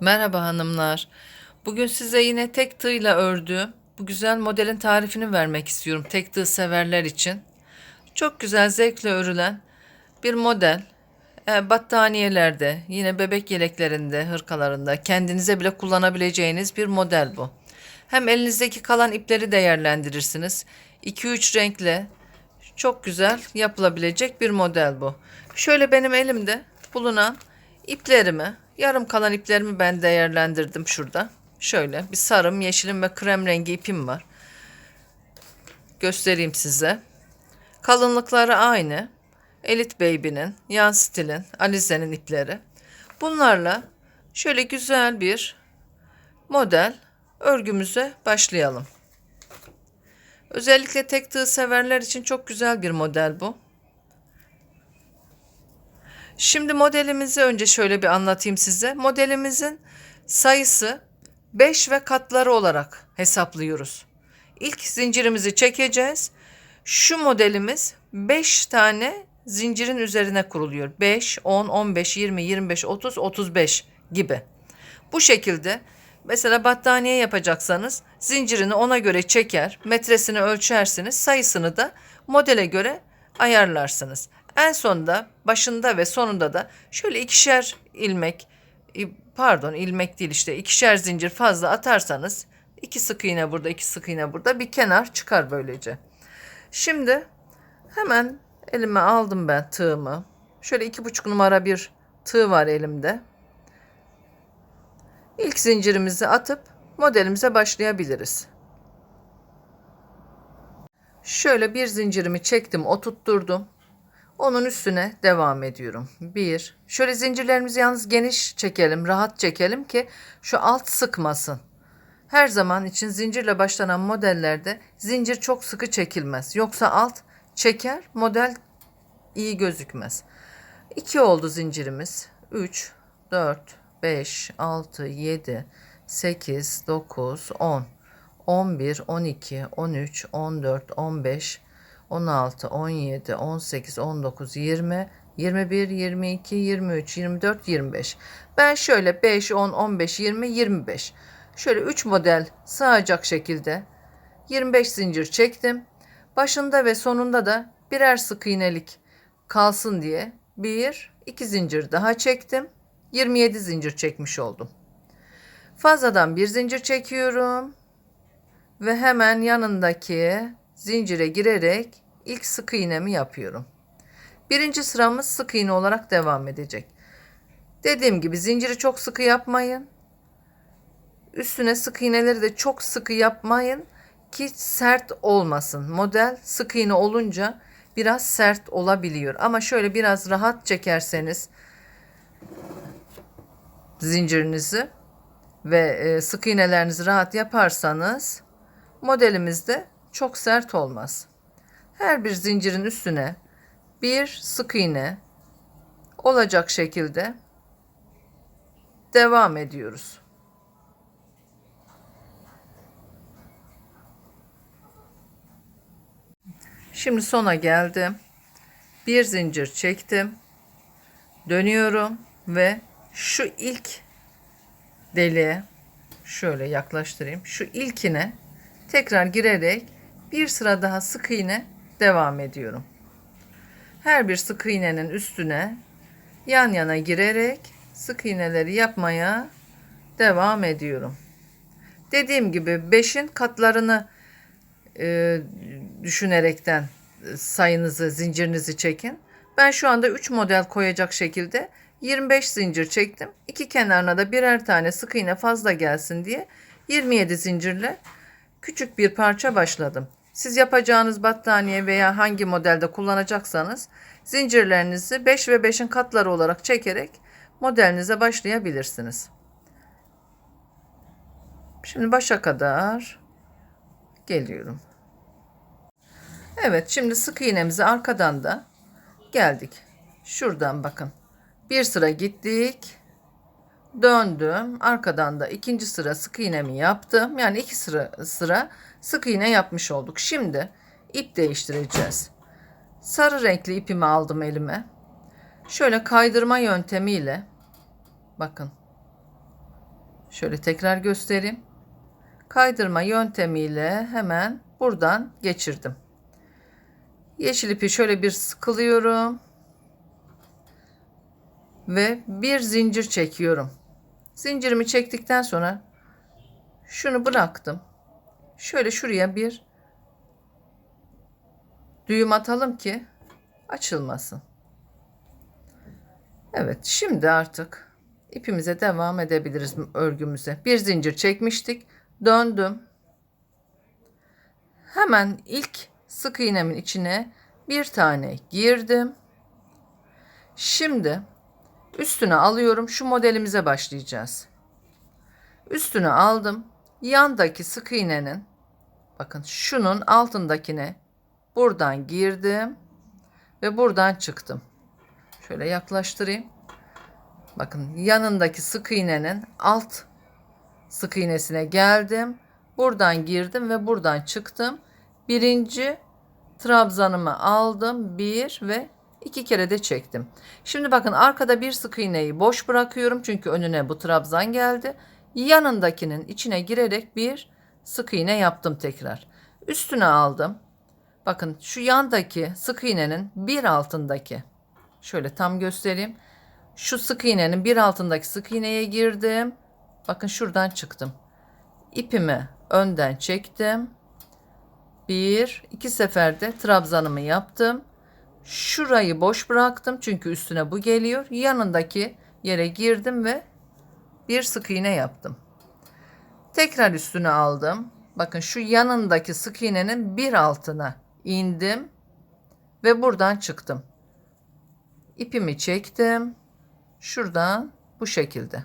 Merhaba hanımlar. Bugün size yine tek tığla ördüğüm bu güzel modelin tarifini vermek istiyorum tek tığ severler için. Çok güzel zevkle örülen bir model. E, battaniyelerde, yine bebek yeleklerinde, hırkalarında kendinize bile kullanabileceğiniz bir model bu. Hem elinizdeki kalan ipleri değerlendirirsiniz. 2-3 renkle çok güzel yapılabilecek bir model bu. Şöyle benim elimde bulunan iplerimi, yarım kalan iplerimi ben değerlendirdim şurada. Şöyle bir sarım, yeşilim ve krem rengi ipim var. Göstereyim size. Kalınlıkları aynı. Elite Baby'nin, Yan Stil'in, Alize'nin ipleri. Bunlarla şöyle güzel bir model örgümüze başlayalım. Özellikle tek tığ severler için çok güzel bir model bu. Şimdi modelimizi önce şöyle bir anlatayım size. Modelimizin sayısı 5 ve katları olarak hesaplıyoruz. İlk zincirimizi çekeceğiz. Şu modelimiz 5 tane zincirin üzerine kuruluyor. 5, 10, 15, 20, 25, 30, 35 gibi. Bu şekilde mesela battaniye yapacaksanız zincirini ona göre çeker, metresini ölçersiniz, sayısını da modele göre ayarlarsınız. En sonunda başında ve sonunda da şöyle ikişer ilmek pardon ilmek değil işte ikişer zincir fazla atarsanız iki sık iğne burada iki sık iğne burada bir kenar çıkar böylece. Şimdi hemen elime aldım ben tığımı. Şöyle iki buçuk numara bir tığ var elimde. İlk zincirimizi atıp modelimize başlayabiliriz. Şöyle bir zincirimi çektim, oturtturdum. Onun üstüne devam ediyorum. Bir. Şöyle zincirlerimizi yalnız geniş çekelim, rahat çekelim ki şu alt sıkmasın. Her zaman için zincirle başlanan modellerde zincir çok sıkı çekilmez. Yoksa alt çeker, model iyi gözükmez. 2 oldu zincirimiz. 3, 4, 5, 6, 7, 8, 9, 10, 11, 12, 13, 14, 15, 16, 17, 18, 19, 20, 21, 22, 23, 24, 25. Ben şöyle 5, 10, 15, 20, 25. Şöyle 3 model sığacak şekilde 25 zincir çektim. Başında ve sonunda da birer sık iğnelik kalsın diye bir, iki zincir daha çektim. 27 zincir çekmiş oldum. Fazladan bir zincir çekiyorum ve hemen yanındaki zincire girerek ilk sık iğnemi yapıyorum. Birinci sıramız sık iğne olarak devam edecek. Dediğim gibi zinciri çok sıkı yapmayın. Üstüne sık iğneleri de çok sıkı yapmayın ki sert olmasın. Model sık iğne olunca biraz sert olabiliyor. Ama şöyle biraz rahat çekerseniz zincirinizi ve e, sık iğnelerinizi rahat yaparsanız modelimizde çok sert olmaz. Her bir zincirin üstüne bir sık iğne olacak şekilde devam ediyoruz. Şimdi sona geldim. Bir zincir çektim. Dönüyorum ve şu ilk deliğe şöyle yaklaştırayım. Şu ilkine tekrar girerek bir sıra daha sık iğne devam ediyorum. Her bir sık iğnenin üstüne yan yana girerek sık iğneleri yapmaya devam ediyorum. Dediğim gibi 5'in katlarını e, düşünerekten sayınızı, zincirinizi çekin. Ben şu anda 3 model koyacak şekilde 25 zincir çektim. İki kenarına da birer tane sık iğne fazla gelsin diye 27 zincirle küçük bir parça başladım. Siz yapacağınız battaniye veya hangi modelde kullanacaksanız zincirlerinizi 5 ve 5'in katları olarak çekerek modelinize başlayabilirsiniz. Şimdi başa kadar geliyorum. Evet şimdi sık iğnemizi arkadan da geldik. Şuradan bakın. Bir sıra gittik. Döndüm. Arkadan da ikinci sıra sık iğnemi yaptım. Yani iki sıra sıra sık iğne yapmış olduk. Şimdi ip değiştireceğiz. Sarı renkli ipimi aldım elime. Şöyle kaydırma yöntemiyle bakın. Şöyle tekrar göstereyim. Kaydırma yöntemiyle hemen buradan geçirdim. Yeşil ipi şöyle bir sıkılıyorum. Ve bir zincir çekiyorum. Zincirimi çektikten sonra şunu bıraktım. Şöyle şuraya bir düğüm atalım ki açılmasın. Evet, şimdi artık ipimize devam edebiliriz örgümüze. Bir zincir çekmiştik. Döndüm. Hemen ilk sık iğnemin içine bir tane girdim. Şimdi üstüne alıyorum. Şu modelimize başlayacağız. Üstüne aldım. Yandaki sık iğnenin bakın şunun altındakine buradan girdim ve buradan çıktım. Şöyle yaklaştırayım. Bakın yanındaki sık iğnenin alt sık iğnesine geldim. Buradan girdim ve buradan çıktım. Birinci trabzanımı aldım. Bir ve iki kere de çektim. Şimdi bakın arkada bir sık iğneyi boş bırakıyorum. Çünkü önüne bu trabzan geldi. Yanındakinin içine girerek bir sık iğne yaptım tekrar. Üstüne aldım. Bakın şu yandaki sık iğnenin bir altındaki şöyle tam göstereyim. Şu sık iğnenin bir altındaki sık iğneye girdim. Bakın şuradan çıktım. İpimi önden çektim. Bir, iki seferde trabzanımı yaptım. Şurayı boş bıraktım çünkü üstüne bu geliyor. Yanındaki yere girdim ve bir sık iğne yaptım. Tekrar üstüne aldım. Bakın şu yanındaki sık iğnenin bir altına indim ve buradan çıktım. İpimi çektim. Şuradan bu şekilde.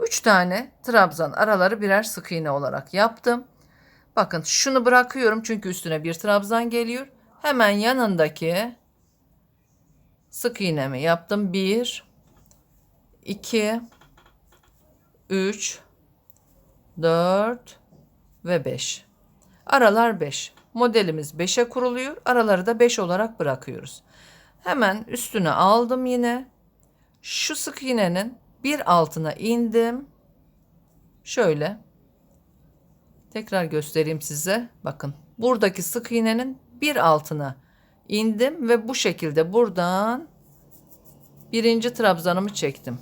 3 tane trabzan araları birer sık iğne olarak yaptım. Bakın şunu bırakıyorum çünkü üstüne bir trabzan geliyor. Hemen yanındaki sık iğnemi yaptım. 1 2 3 4 ve 5. Aralar 5. Modelimiz 5'e kuruluyor. Araları da 5 olarak bırakıyoruz. Hemen üstüne aldım yine. Şu sık iğnenin bir altına indim. Şöyle. Tekrar göstereyim size. Bakın. Buradaki sık iğnenin bir altına indim ve bu şekilde buradan birinci trabzanımı çektim.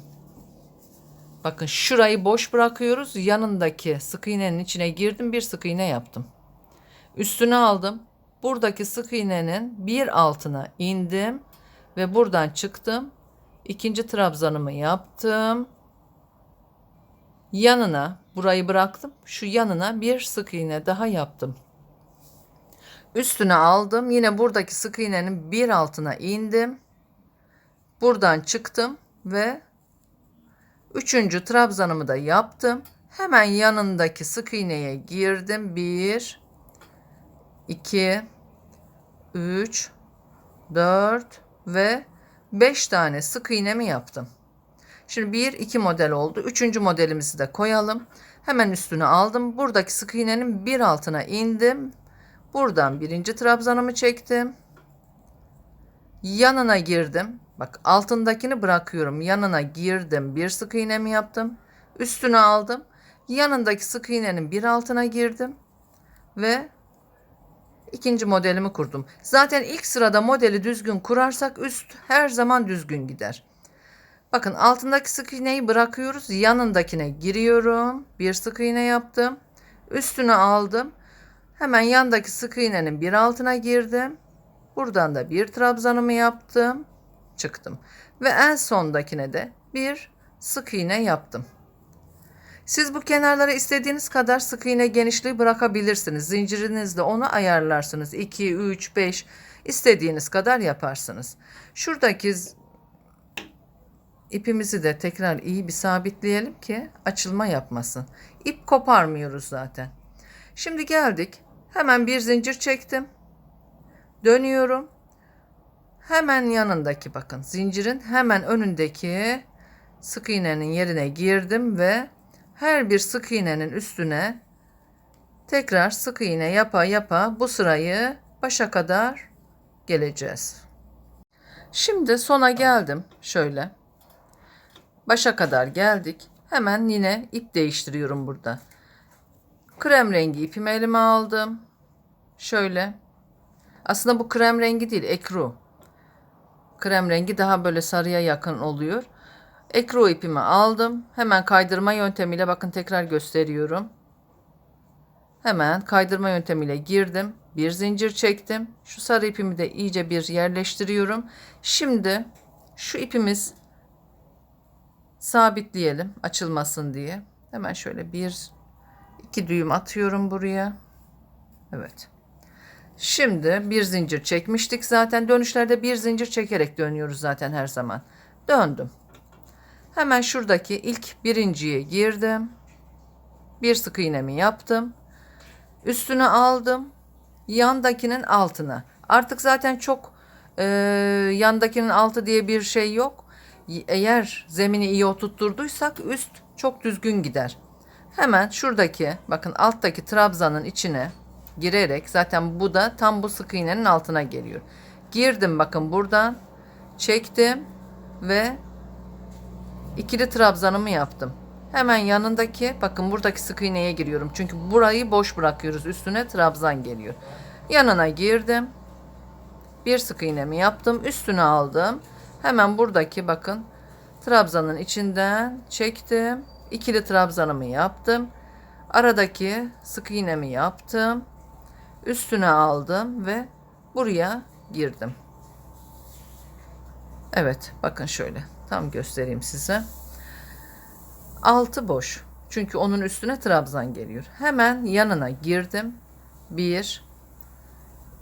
Bakın şurayı boş bırakıyoruz. Yanındaki sık iğnenin içine girdim. Bir sık iğne yaptım. Üstüne aldım. Buradaki sık iğnenin bir altına indim ve buradan çıktım. İkinci trabzanımı yaptım. Yanına burayı bıraktım. Şu yanına bir sık iğne daha yaptım. Üstüne aldım. Yine buradaki sık iğnenin bir altına indim. Buradan çıktım ve üçüncü trabzanımı da yaptım. Hemen yanındaki sık iğneye girdim. Bir, iki, üç, dört ve 5 tane sık iğnemi yaptım. Şimdi 1 2 model oldu. Üçüncü modelimizi de koyalım. Hemen üstüne aldım. Buradaki sık iğnenin bir altına indim. Buradan birinci trabzanımı çektim. Yanına girdim. Bak altındakini bırakıyorum. Yanına girdim. Bir sık iğnemi yaptım. Üstüne aldım. Yanındaki sık iğnenin bir altına girdim. Ve ikinci modelimi kurdum. Zaten ilk sırada modeli düzgün kurarsak üst her zaman düzgün gider. Bakın altındaki sık iğneyi bırakıyoruz. Yanındakine giriyorum. Bir sık iğne yaptım. Üstüne aldım. Hemen yandaki sık iğnenin bir altına girdim. Buradan da bir trabzanımı yaptım. Çıktım. Ve en sondakine de bir sık iğne yaptım. Siz bu kenarlara istediğiniz kadar sık iğne genişliği bırakabilirsiniz. Zincirinizle onu ayarlarsınız. 2, 3, 5 istediğiniz kadar yaparsınız. Şuradaki ipimizi de tekrar iyi bir sabitleyelim ki açılma yapmasın. İp koparmıyoruz zaten. Şimdi geldik. Hemen bir zincir çektim. Dönüyorum. Hemen yanındaki bakın zincirin hemen önündeki sık iğnenin yerine girdim ve her bir sık iğnenin üstüne tekrar sık iğne yapa yapa bu sırayı başa kadar geleceğiz. Şimdi sona geldim şöyle. Başa kadar geldik. Hemen yine ip değiştiriyorum burada. Krem rengi ipimi elime aldım. Şöyle. Aslında bu krem rengi değil, ekru. Krem rengi daha böyle sarıya yakın oluyor. Ekru ipimi aldım. Hemen kaydırma yöntemiyle bakın tekrar gösteriyorum. Hemen kaydırma yöntemiyle girdim. Bir zincir çektim. Şu sarı ipimi de iyice bir yerleştiriyorum. Şimdi şu ipimiz sabitleyelim açılmasın diye. Hemen şöyle bir iki düğüm atıyorum buraya. Evet. Şimdi bir zincir çekmiştik zaten. Dönüşlerde bir zincir çekerek dönüyoruz zaten her zaman. Döndüm. Hemen şuradaki ilk birinciye girdim. Bir sık iğnemi yaptım. Üstüne aldım. Yandakinin altına. Artık zaten çok e, yandakinin altı diye bir şey yok. Eğer zemini iyi oturtturduysak üst çok düzgün gider. Hemen şuradaki bakın alttaki trabzanın içine girerek zaten bu da tam bu sık iğnenin altına geliyor. Girdim bakın buradan çektim ve ikili trabzanımı yaptım. Hemen yanındaki bakın buradaki sık iğneye giriyorum. Çünkü burayı boş bırakıyoruz. Üstüne trabzan geliyor. Yanına girdim. Bir sık iğnemi yaptım. Üstüne aldım. Hemen buradaki bakın trabzanın içinden çektim. İkili trabzanımı yaptım. Aradaki sık iğnemi yaptım. Üstüne aldım ve buraya girdim. Evet bakın şöyle tam göstereyim size. Altı boş. Çünkü onun üstüne trabzan geliyor. Hemen yanına girdim. 1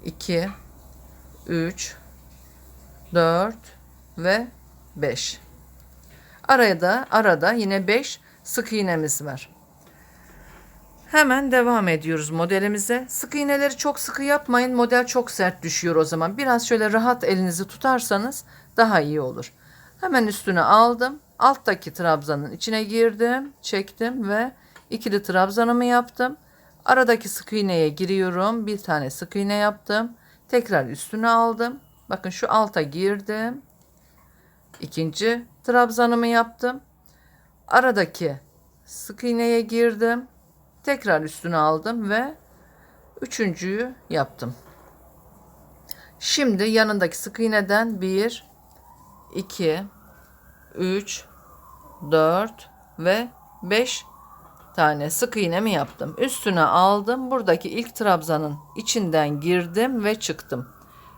2 3 4 ve 5. Araya da arada yine 5 sık iğnemiz var. Hemen devam ediyoruz modelimize. Sık iğneleri çok sıkı yapmayın. Model çok sert düşüyor o zaman. Biraz şöyle rahat elinizi tutarsanız daha iyi olur. Hemen üstüne aldım. Alttaki trabzanın içine girdim. Çektim ve ikili trabzanımı yaptım. Aradaki sık iğneye giriyorum. Bir tane sık iğne yaptım. Tekrar üstüne aldım. Bakın şu alta girdim. İkinci trabzanımı yaptım. Aradaki sık iğneye girdim. Tekrar üstüne aldım ve üçüncüyü yaptım. Şimdi yanındaki sık iğneden 1 2 3 4 ve 5 tane sık iğnemi yaptım. Üstüne aldım. Buradaki ilk trabzanın içinden girdim ve çıktım.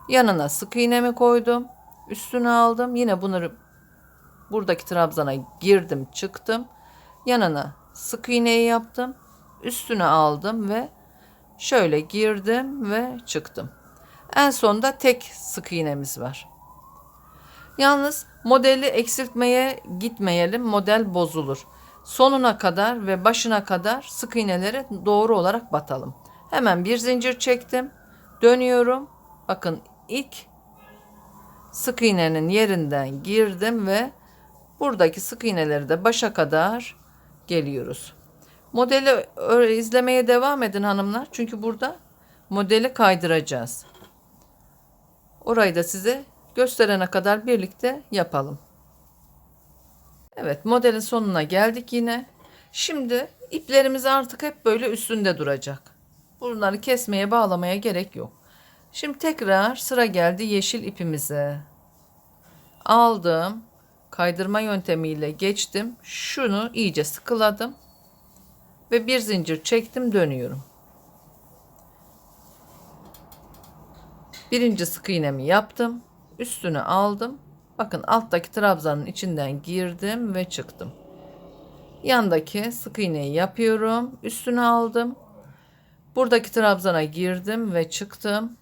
Yanına sık iğnemi koydum. Üstüne aldım. Yine bunları buradaki trabzana girdim, çıktım. Yanına sık iğneyi yaptım. Üstüne aldım ve şöyle girdim ve çıktım. En sonda tek sık iğnemiz var. Yalnız modeli eksiltmeye gitmeyelim. Model bozulur. Sonuna kadar ve başına kadar sık iğneleri doğru olarak batalım. Hemen bir zincir çektim. Dönüyorum. Bakın ilk sık iğnenin yerinden girdim ve buradaki sık iğneleri de başa kadar geliyoruz. Modeli izlemeye devam edin hanımlar. Çünkü burada modeli kaydıracağız. Orayı da size gösterene kadar birlikte yapalım. Evet modelin sonuna geldik yine. Şimdi iplerimiz artık hep böyle üstünde duracak. Bunları kesmeye bağlamaya gerek yok. Şimdi tekrar sıra geldi yeşil ipimize. Aldım. Kaydırma yöntemiyle geçtim. Şunu iyice sıkıladım. Ve bir zincir çektim dönüyorum. Birinci sık iğnemi yaptım. Üstünü aldım. Bakın alttaki trabzanın içinden girdim ve çıktım. Yandaki sık iğneyi yapıyorum. Üstünü aldım. Buradaki trabzana girdim ve çıktım.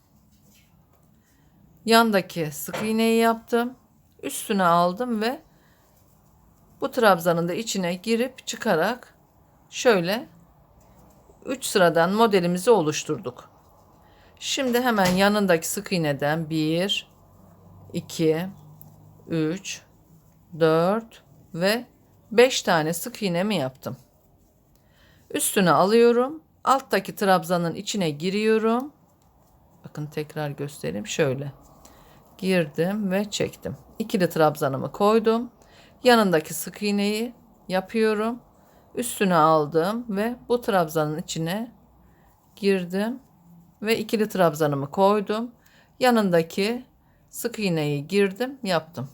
Yandaki sık iğneyi yaptım. Üstüne aldım ve bu trabzanın da içine girip çıkarak şöyle 3 sıradan modelimizi oluşturduk. Şimdi hemen yanındaki sık iğneden 1 2 3 4 ve 5 tane sık iğnemi yaptım. Üstüne alıyorum. Alttaki trabzanın içine giriyorum. Bakın tekrar göstereyim. Şöyle. Girdim ve çektim. İkili trabzanımı koydum. Yanındaki sık iğneyi yapıyorum. Üstüne aldım ve bu trabzanın içine girdim ve ikili trabzanımı koydum. Yanındaki sık iğneyi girdim, yaptım.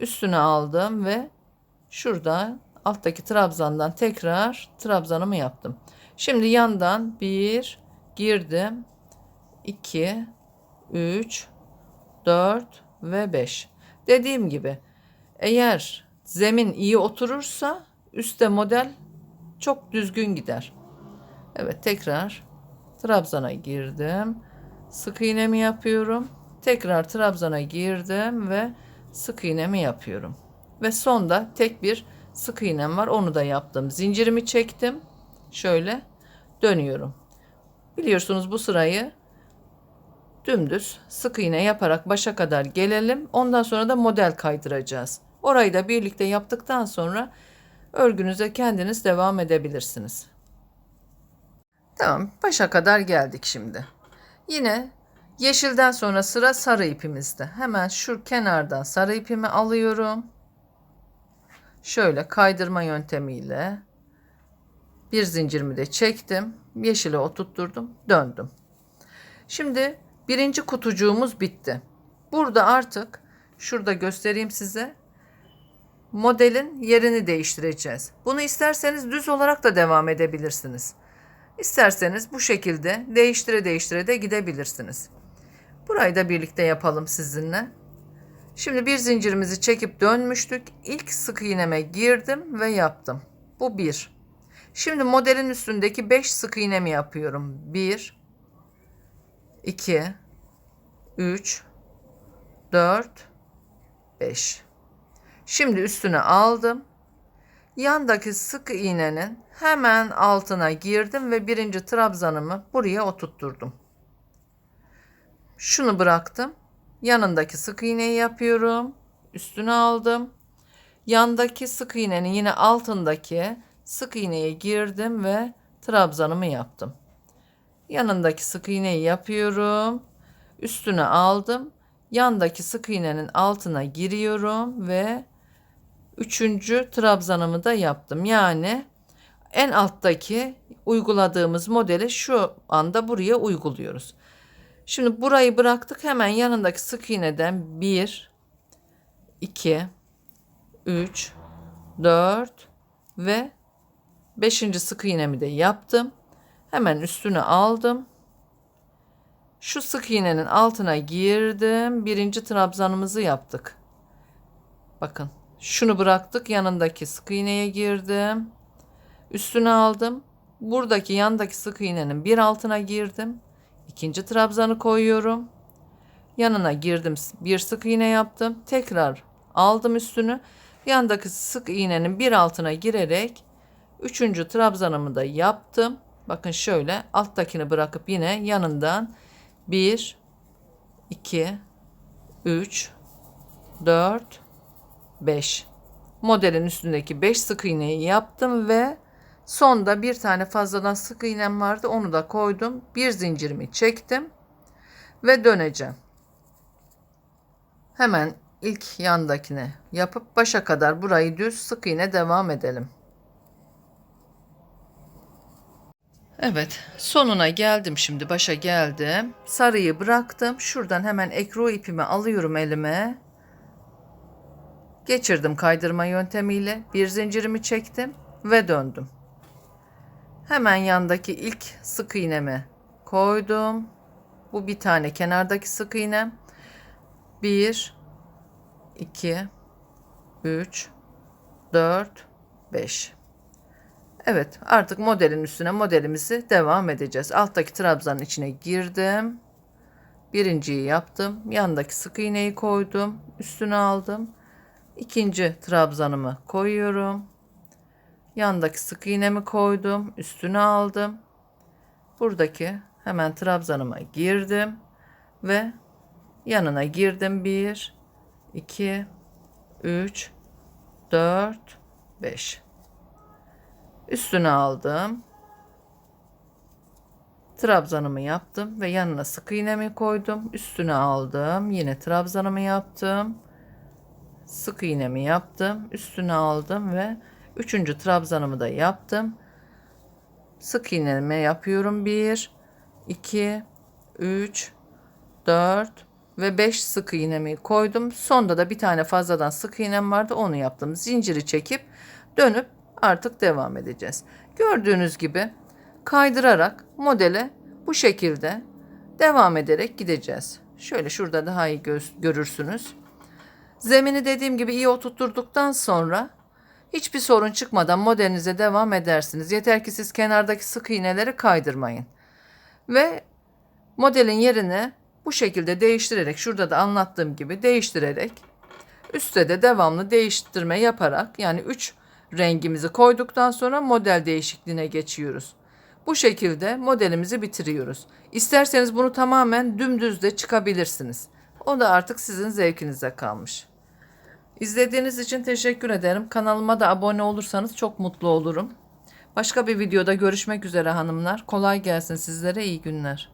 Üstüne aldım ve şurada alttaki trabzandan tekrar trabzanımı yaptım. Şimdi yandan bir girdim. 2 3 4 ve 5. Dediğim gibi eğer zemin iyi oturursa üstte model çok düzgün gider. Evet tekrar trabzana girdim. Sık iğnemi yapıyorum. Tekrar trabzana girdim ve sık iğnemi yapıyorum. Ve sonda tek bir sık iğnem var. Onu da yaptım. Zincirimi çektim. Şöyle dönüyorum. Biliyorsunuz bu sırayı dümdüz sık iğne yaparak başa kadar gelelim. Ondan sonra da model kaydıracağız. Orayı da birlikte yaptıktan sonra örgünüze kendiniz devam edebilirsiniz. Tamam, başa kadar geldik şimdi. Yine yeşilden sonra sıra sarı ipimizde. Hemen şu kenardan sarı ipimi alıyorum. Şöyle kaydırma yöntemiyle bir zincirimi de çektim. Yeşile oturtturdum, döndüm. Şimdi birinci kutucuğumuz bitti. Burada artık şurada göstereyim size. Modelin yerini değiştireceğiz. Bunu isterseniz düz olarak da devam edebilirsiniz. İsterseniz bu şekilde değiştire değiştire de gidebilirsiniz. Burayı da birlikte yapalım sizinle. Şimdi bir zincirimizi çekip dönmüştük. İlk sık iğneme girdim ve yaptım. Bu bir. Şimdi modelin üstündeki 5 sık iğnemi yapıyorum. 1 2 3 4 5 Şimdi üstüne aldım. Yandaki sık iğnenin hemen altına girdim ve birinci trabzanımı buraya oturtturdum. Şunu bıraktım. Yanındaki sık iğneyi yapıyorum. Üstüne aldım. Yandaki sık iğnenin yine altındaki sık iğneye girdim ve trabzanımı yaptım. Yanındaki sık iğneyi yapıyorum. Üstüne aldım. Yandaki sık iğnenin altına giriyorum ve üçüncü trabzanımı da yaptım. Yani en alttaki uyguladığımız modeli şu anda buraya uyguluyoruz. Şimdi burayı bıraktık. Hemen yanındaki sık iğneden 1 2 3 4 ve 5. sık iğnemi de yaptım. Hemen üstüne aldım. Şu sık iğnenin altına girdim. Birinci trabzanımızı yaptık. Bakın şunu bıraktık. Yanındaki sık iğneye girdim. Üstüne aldım. Buradaki yandaki sık iğnenin bir altına girdim. İkinci trabzanı koyuyorum. Yanına girdim. Bir sık iğne yaptım. Tekrar aldım üstünü. Yandaki sık iğnenin bir altına girerek üçüncü trabzanımı da yaptım. Bakın şöyle alttakini bırakıp yine yanından 1 2 3 4 5 modelin üstündeki 5 sık iğneyi yaptım ve sonda bir tane fazladan sık iğnem vardı onu da koydum bir zincirimi çektim ve döneceğim hemen ilk yandakine yapıp başa kadar burayı düz sık iğne devam edelim Evet, sonuna geldim şimdi. Başa geldim. Sarıyı bıraktım. Şuradan hemen ekru ipimi alıyorum elime. Geçirdim kaydırma yöntemiyle. Bir zincirimi çektim ve döndüm. Hemen yandaki ilk sık iğnemi koydum. Bu bir tane kenardaki sık iğnem. 1 2 3 4 5 Evet artık modelin üstüne modelimizi devam edeceğiz. Alttaki trabzanın içine girdim. Birinciyi yaptım. Yandaki sık iğneyi koydum. Üstüne aldım. İkinci trabzanımı koyuyorum. Yandaki sık iğnemi koydum. Üstüne aldım. Buradaki hemen trabzanıma girdim. Ve yanına girdim. 1, 2, 3, 4, 5. Üstüne aldım. Trabzanımı yaptım ve yanına sık iğnemi koydum. Üstüne aldım. Yine trabzanımı yaptım. Sık iğnemi yaptım. Üstüne aldım ve Üçüncü trabzanımı da yaptım. Sık iğneleme yapıyorum. 1, 2, 3, 4 ve 5 sık iğnemi koydum. Sonda da bir tane fazladan sık iğnem vardı onu yaptım. Zinciri çekip dönüp artık devam edeceğiz. Gördüğünüz gibi kaydırarak modele bu şekilde devam ederek gideceğiz. Şöyle şurada daha iyi görürsünüz. Zemini dediğim gibi iyi oturtturduktan sonra hiçbir sorun çıkmadan modelinize devam edersiniz. Yeter ki siz kenardaki sık iğneleri kaydırmayın. Ve modelin yerini bu şekilde değiştirerek şurada da anlattığım gibi değiştirerek üstte de devamlı değiştirme yaparak yani 3 rengimizi koyduktan sonra model değişikliğine geçiyoruz. Bu şekilde modelimizi bitiriyoruz. İsterseniz bunu tamamen dümdüz de çıkabilirsiniz. O da artık sizin zevkinize kalmış. İzlediğiniz için teşekkür ederim. Kanalıma da abone olursanız çok mutlu olurum. Başka bir videoda görüşmek üzere hanımlar. Kolay gelsin sizlere iyi günler.